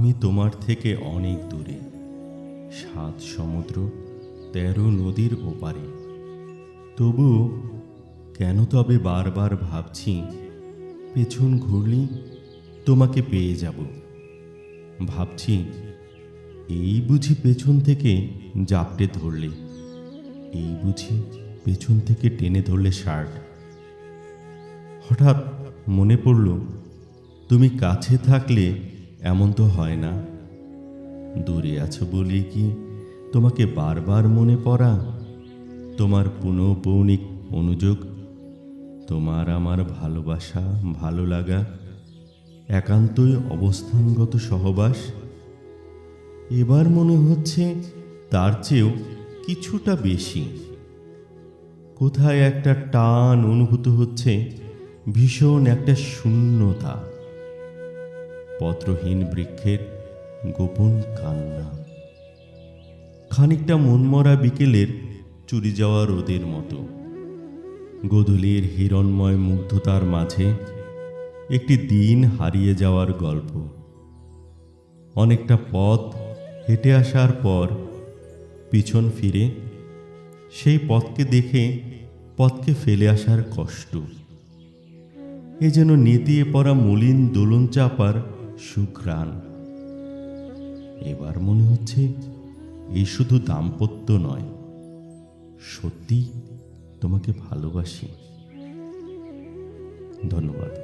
আমি তোমার থেকে অনেক দূরে। সাত সমুদ্র, তেরো নদীর ওপারে। তবু কেন তবে বারবার ভাবছি, পেছন ঘুরলি তোমাকে পেয়ে যাব। ভাবছি, এই বুঝি পেছন থেকে জাপটে ধরলে, এই বুঝি পেছন থেকে টেনে ধরলে শার্ট হঠাৎ মনে পড়ল, তুমি কাছে থাকলে এমন তো হয় না। দূরে আছো বলে কি, তোমাকে বারবার মনে পড়া? তোমার পুনঃপৌনিক অনুযোগ, তোমার আমার ভালোবাসা, ভালো লাগা, একান্তই অবস্থানগত সহবাস? এবার মনে হচ্ছে তার চেয়েও কিছুটা বেশি। কোথায় একটা টান অনুভূত হচ্ছে, ভীষণ একটা শূন্যতা। পত্রহীন বৃক্ষের গোপন কান্না। খানিকটা মনমরা বিকেলের চুরি যাওয়া রোদের মতো। গোধূলির হিরণময় মুগ্ধতার মাঝে একটি দিন হারিয়ে যাওয়ার গল্প। অনেকটা পথ হেঁটে আসার পর পিছন ফিরে সেই পথকে দেখে পথকে ফেলে আসার কষ্ট। এ যেন নেতিয়ে পড়া মলিন দোলন চাপার সুঘ্রাণ এবার মনে হচ্ছে এই শুধু দাম্পত্য নয় সত্যি তোমাকে ভালোবাসি। ধন্যবাদ।